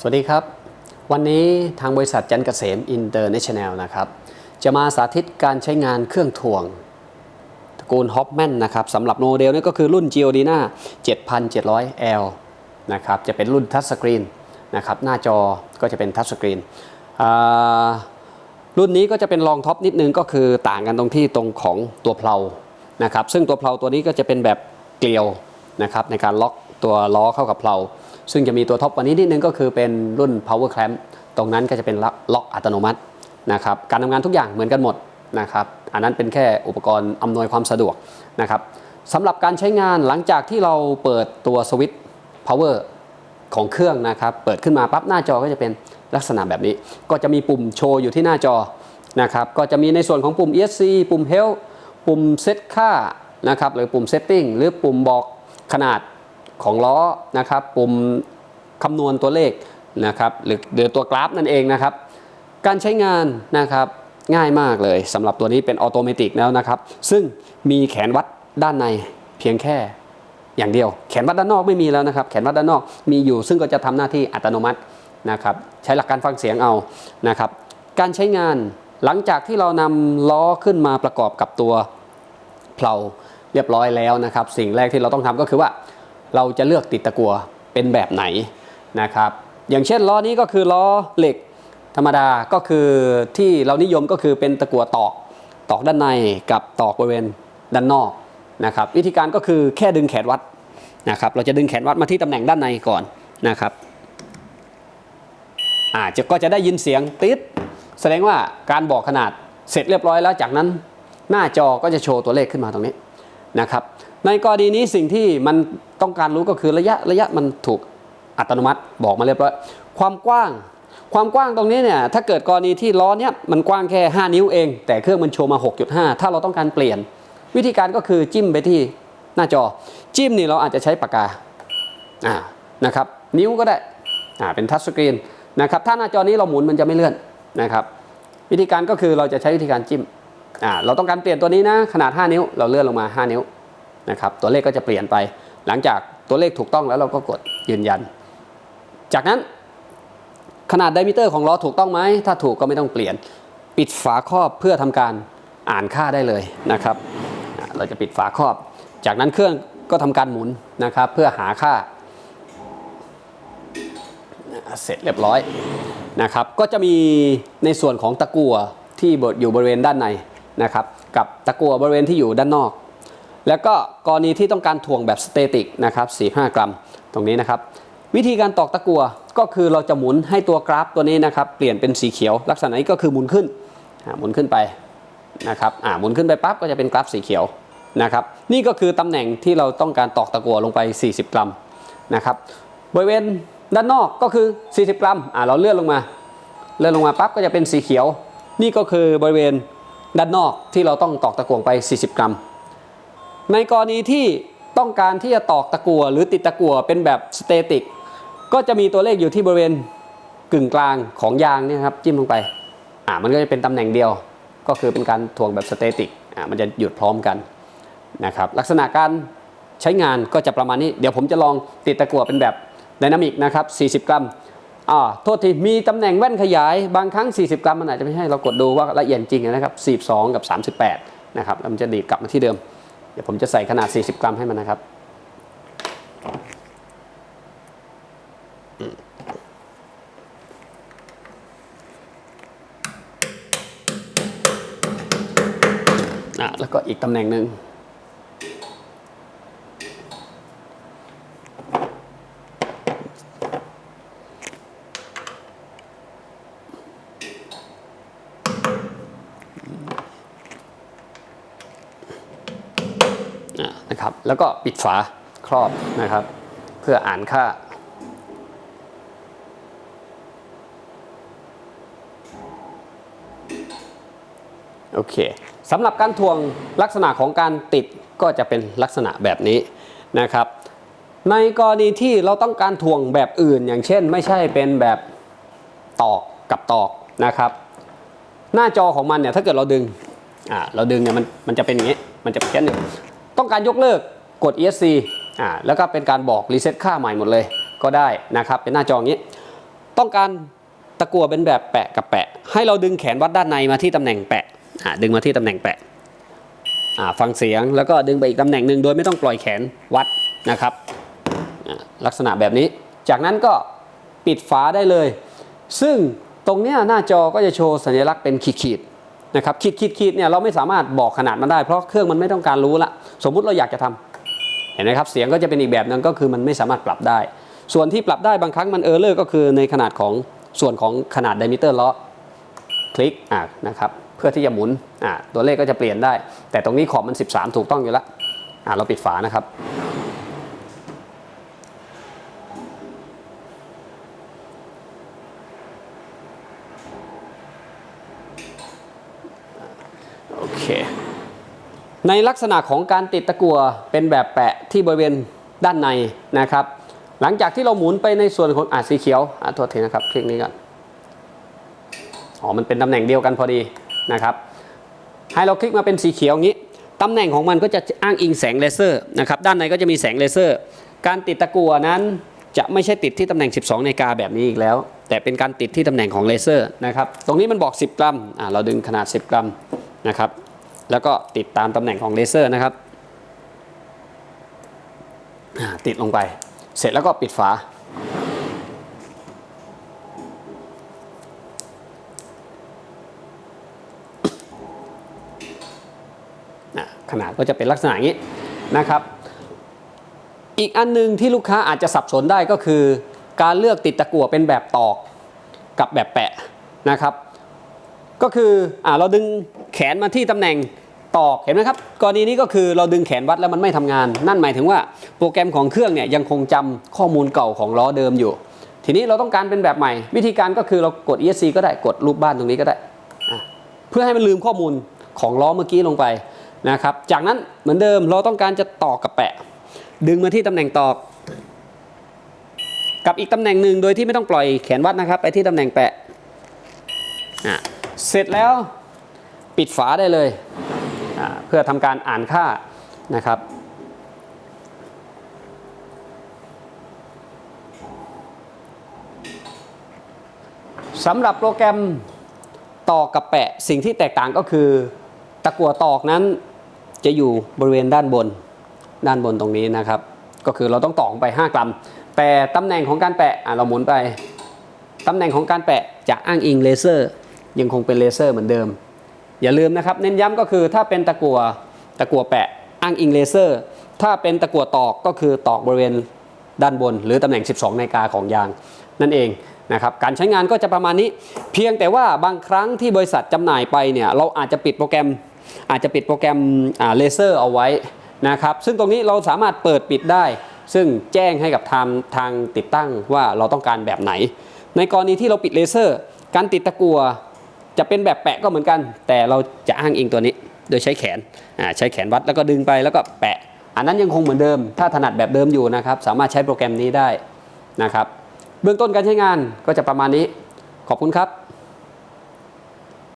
สวัสดีครับ วันนี้ทางบริษัทจันเกษมอินเตอร์เนชั่นแนลนะครับ จะมาสาธิตการใช้งานเครื่องถ่วงตระกูลฮอปแมนนะครับสำหรับโมเดลนี้ก็คือรุ่น Giordina 7700L นะครับจะเป็นรุ่นทัชสกรีนนะครับหน้าจอก็จะเป็นทัชสกรีนรุ่นนี้ก็จะเป็นรองท็อปนิดนึงก็คือต่างกันตรงที่ตรงของตัวเพลานะครับซึ่งตัวเพลาตัวนี้ก็จะเป็นแบบเกลียวนะครับในการล็อกตัวล้อเข้ากับเพลา ซึ่งจะมีตัวท็อปกว่านี้นิดนึงก็คือเป็นรุ่น power clamp ตรงนั้นก็จะเป็นล็อกอัตโนมัตินะครับการทำงานทุกอย่างเหมือนกันหมดนะครับอันนั้นเป็นแค่อุปกรณ์อำนวยความสะดวกนะครับสำหรับการใช้งานหลังจากที่เราเปิดตัวสวิตช์ power ของเครื่องนะครับ เปิดขึ้นมาปั๊บหน้าจอก็จะเป็นลักษณะแบบนี้ ก็จะมีปุ่มโชว์อยู่ที่หน้าจอนะครับก็จะมีในส่วนของปุ่ม ESC ปุ่ม Help ปุ่มเซตค่านะครับหรือปุ่ม Setting หรือปุ่มบอกขนาด ของล้อนะครับ ปุ่มคำนวณตัวเลขนะครับหรือหรือตัวกราฟนั่นเองนะครับ การใช้งานนะครับง่ายมากเลยสำหรับตัวนี้เป็นออโตเมติกแล้วนะครับ ซึ่งมีแขนวัดด้านในเพียงแค่อย่างเดียว แขนวัดด้านนอกไม่มีแล้วนะครับ แขนวัดด้านนอกมีอยู่ ซึ่งก็จะทำหน้าที่อัตโนมัตินะครับ ใช้หลักการฟังเสียงเอานะครับ การใช้งานหลังจากที่เรานำล้อขึ้นมาประกอบกับตัวเพลาเรียบร้อยแล้วนะครับ สิ่งแรกที่เราต้องทำก็คือว่า เราจะเลือกติดตะกัวเป็นแบบไหนนะครับ อย่างเช่นล้อนี้ก็คือล้อเหล็กธรรมดาก็คือที่เรานิยมก็คือเป็นตะกัวตอกตอกด้านในกับตอกบริเวณด้านนอกนะครับวิธีการก็คือแค่ดึงแขนวัดนะครับเราจะดึงแขนวัดมาที่ตำแหน่งด้านในก่อนนะครับอ่าจะก็จะได้ยินเสียงติดแสดงว่าการบอกขนาดเสร็จเรียบร้อยแล้วจากนั้น หน้าจอก็จะโชว์ตัวเลขขึ้นมาตรงนี้นะครับ ในกรณีนี้สิ่งที่มันต้องการรู้ก็คือระยะระยะมันถูกอัตโนมัติบอกมาเรียบร้อยความกว้าง ความกว้างตรงนี้เนี่ยถ้าเกิดกรณีที่ล้อเนี้ยมันกว้างแค่ 5 นิ้วเอง แต่เครื่องมันโชว์มา 6.5 ถ้าเราต้องการเปลี่ยน วิธีการก็คือจิ้มไปที่หน้าจอ จิ้มนี่เราอาจจะใช้ปากกาอ่านะครับนิ้วก็ได้อ่าเป็นทัชสกรีนนะครับถ้าหน้าจอนี้เราหมุนมันจะไม่เลื่อนนะครับ วิธีการก็คือเราจะใช้วิธีการจิ้มอ่าเราต้องการเปลี่ยนตัวนี้นะขนาด 5 นิ้ว เราเลื่อนลงมา 5 นิ้ว นะครับตัวเลขก็จะเปลี่ยนไป หลังจากตัวเลขถูกต้องแล้วเราก็กดยืนยัน จากนั้นขนาดไดมิเตอร์ของล้อถูกต้องไหมถ้าถูกก็ไม่ต้องเปลี่ยน ปิดฝาครอบเพื่อทำการอ่านค่าได้เลยนะครับ เราจะปิดฝาครอบ จากนั้นเครื่องก็ทำการหมุนนะครับเพื่อหาค่าอ่า เสร็จเรียบร้อยนะครับก็จะมีในส่วนของตะกั่วที่อยู่บริเวณด้านในนะครับกับตะกั่วบริเวณที่อยู่ด้านนอก แล้วก็กรณีที่ต้องการถ่วงแบบสเตติกนะครับ45 กรัม ตรงนี้นะครับ วิธีการตอกตะกัวก็คือเราจะหมุนให้ตัวกราฟตัวนี้นะครับ เปลี่ยนเป็นสีเขียว ลักษณะนี้ก็คือหมุนขึ้นหมุนขึ้นไปนะครับหมุนขึ้นไปปั๊บก็จะเป็นกราฟสีเขียวนะครับ นี่ก็คือตำแหน่งที่เราต้องการตอกตะกัวลงไป 40 กรัมนะครับบริเวณด้านนอกก็คือ 40 กรัมเราเลื่อนลงมาเลื่อนลงมาปั๊บก็จะเป็นสีเขียว นี่ก็คือบริเวณด้านนอกที่เราต้องตอกตะกัวไป 40 กรัม ในกรณีที่ต้องการที่จะตอกตะกั่วหรือติดตะกั่วเป็นแบบสเตติกก็จะมีตัวเลขอยู่ที่บริเวณกึ่งกลางของยางเนี่ยครับจิ้มลงไปอ่ามันก็จะเป็นตำแหน่งเดียว ก็คือเป็นการถ่วงแบบสเตติกอ่ามันจะหยุดพร้อมกันนะครับลักษณะการใช้งานก็จะประมาณนี้ เดี๋ยวผมจะลองติดตะกั่วเป็นแบบไดนามิกนะครับ 40 กรัมอ่าโทษทีมีตำแหน่งแว่นขยายบางครั้ง 40 กรัมมันอาจจะไม่ให้เรากดดูว่าละเอียดจริงนะครับ 42 กับ 38 นะครับแล้วมันจะดีดกลับมาที่เดิม ดี๋ยวผมจะใส่ขนาด 40 กรัมให้มันนะครับอะแล้วก็อีกตำแหน่งหนึ่งอะนะครับ แล้วก็ปิดฝาครอบนะครับ เพื่ออ่านค่า โอเคสำหรับการทวงลักษณะของการติดก็จะเป็นลักษณะแบบนี้นะครับ ในกรณีที่เราต้องการทวงแบบอื่น อย่างเช่น ไม่ใช่เป็นแบบตอกกับตอกนะครับ หน้าจอของมันเนี่ยถ้าเกิดเราดึงอ่าเราดึงเนี่ยมันมันจะเป็นอย่างนี้มันจะเป็นแค่หนึ่งต้องการยกเลิก กด ESC อ่าแล้วก็เป็นการบอกรีเซ็ตค่าใหม่หมดเลยก็ได้นะครับ เป็นหน้าจออย่างนี้ ต้องการตะกั่วเป็นแบบแปะกับแปะ ให้เราดึงแขนวัดด้านในมาที่ตำแหน่งแปะอ่าดึงมาที่ตำแหน่งแปะอ่าฟังเสียงแล้วก็ดึงไปอีกตำแหน่งหนึ่งโดยไม่ต้องปล่อยแขนวัดนะครับลักษณะแบบนี้ จากนั้นก็ปิดฝาได้เลย ซึ่งตรงนี้หน้าจอก็จะโชว์สัญลักษณ์เป็นขีดๆนะครับขีดขีดขีดเนี่ยเราไม่สามารถบอกขนาดมันได้เพราะเครื่องมันไม่ต้องการรู้ละสมมุติเราอยากจะทำ เห็นไหมครับเสียงก็จะเป็นอีกแบบนึงก็คือมันไม่สามารถปรับได้ ส่วนที่ปรับได้บางครั้งมันเออร์เลอร์ก็คือในขนาดของส่วนของขนาดไดมิเตอร์ล้อคลิกอะนะครับเพื่อที่จะหมุนอะตัวเลขก็จะเปลี่ยนได้ แต่ตรงนี้ขอบมัน 13 ถูกต้องอยู่แล้วอะเราปิดฝานะครับ โอเค ในลักษณะของการติดตะกั่วเป็นแบบแปะที่บริเวณด้านในนะครับ หลังจากที่เราหมุนไปในส่วนของอ่าสีเขียวอ่าโทษทีนะครับคลิกนี้ก่อนอ๋อมันเป็นตำแหน่งเดียวกันพอดีนะครับ ให้เราคลิกมาเป็นสีเขียวอย่างนี้ตำแหน่งของมันก็จะอ้างอิงแสงเลเซอร์นะครับด้านในก็จะมีแสงเลเซอร์ การติดตะกั่วนั้นจะไม่ใช่ติดที่ตำแหน่ง 12 นาฬิกาแบบนี้อีกแล้ว แต่เป็นการติดที่ตำแหน่งของเลเซอร์นะครับตรงนี้มันบอก 10 กรัมอ่าเราดึงขนาด 10 กรัมนะครับ แล้วก็ติดตามตำแหน่งของเลเซอร์นะครับ ติดลงไป เสร็จแล้วก็ปิดฝา ขนาดก็จะเป็นลักษณะอย่างนี้นะครับ อีกอันหนึงที่ลูกค้าอาจจะสับสนได้ก็คือ การเลือกติดตะกั่วเป็นแบบตอกกับแบบแปะนะครับ ก็คืออ่าเราดึงแขนมาที่ตำแหน่งตอกเห็นไหมครับกรณีนี้ก็คือเราดึงแขนวัดแล้วมันไม่ทำงาน นั่นหมายถึงว่าโปรแกรมของเครื่องเนี่ยยังคงจำข้อมูลเก่าของล้อเดิมอยู่ ทีนี้เราต้องการเป็นแบบใหม่ วิธีการก็คือเรากด ESC ก็ได้กดรูปบ้านตรงนี้ก็ได้ เพื่อให้มันลืมข้อมูลของล้อเมื่อกี้ลงไปนะครับจากนั้นเหมือนเดิมเราต้องการจะตอกกับแปะ ดึงมาที่ตำแหน่งตอก กับอีกตำแหน่งหนึ่งโดยที่ไม่ต้องปล่อยแขนวัดนะครับ ไปที่ตำแหน่งแปะอะ เสร็จแล้วปิดฝาได้เลยเพื่อทำการอ่านค่านะครับสำหรับโปรแกรมตอกกับแปะสิ่งที่แตกต่างก็คือตะกั่วตอกนั้นจะอยู่บริเวณด้านบนด้านบนตรงนี้นะครับ ก็คือเราต้องตอกไป 5 กรัม แต่ตำแหน่งของการแปะะเราหมุนไปตำแหน่งของการแปะจะอ้างอิงเลเซอร์ ยังคงเป็นเลเซอร์เหมือนเดิม อย่าลืมนะครับเน้นย้ำก็คือถ้าเป็นตะกั่วตะกั่วแปะอ้างอิงเลเซอร์ ถ้าเป็นตะกั่วตอกก็คือตอกบริเวณด้านบน หรือตำแหน่ง 12 นาฬิกาของยาง นั่นเองนะครับการใช้งานก็จะประมาณนี้ เพียงแต่ว่าบางครั้งที่บริษัทจำหน่ายไปเนี่ยเราอาจจะปิดโปรแกรม อาจจะปิดโปรแกรมเลเซอร์เอาไว้นะครับซึ่งตรงนี้เราสามารถเปิดปิดได้ ซึ่งแจ้งให้กับทางทางติดตั้งว่าเราต้องการแบบไหน ในกรณีที่เราปิดเลเซอร์ การติดตะกัว จะเป็นแบบแปะก็เหมือนกัน แต่เราจะอ้างอิงตัวนี้ โดยใช้แขนใช้แขนวัดแล้วก็ดึงไปแล้วก็แปะ อันนั้นยังคงเหมือนเดิม ถ้าถนัดแบบเดิมอยู่นะครับ สามารถใช้โปรแกรมนี้ได้นะครับ เบื้องต้นการใช้งานก็จะประมาณนี้ ขอบคุณครับ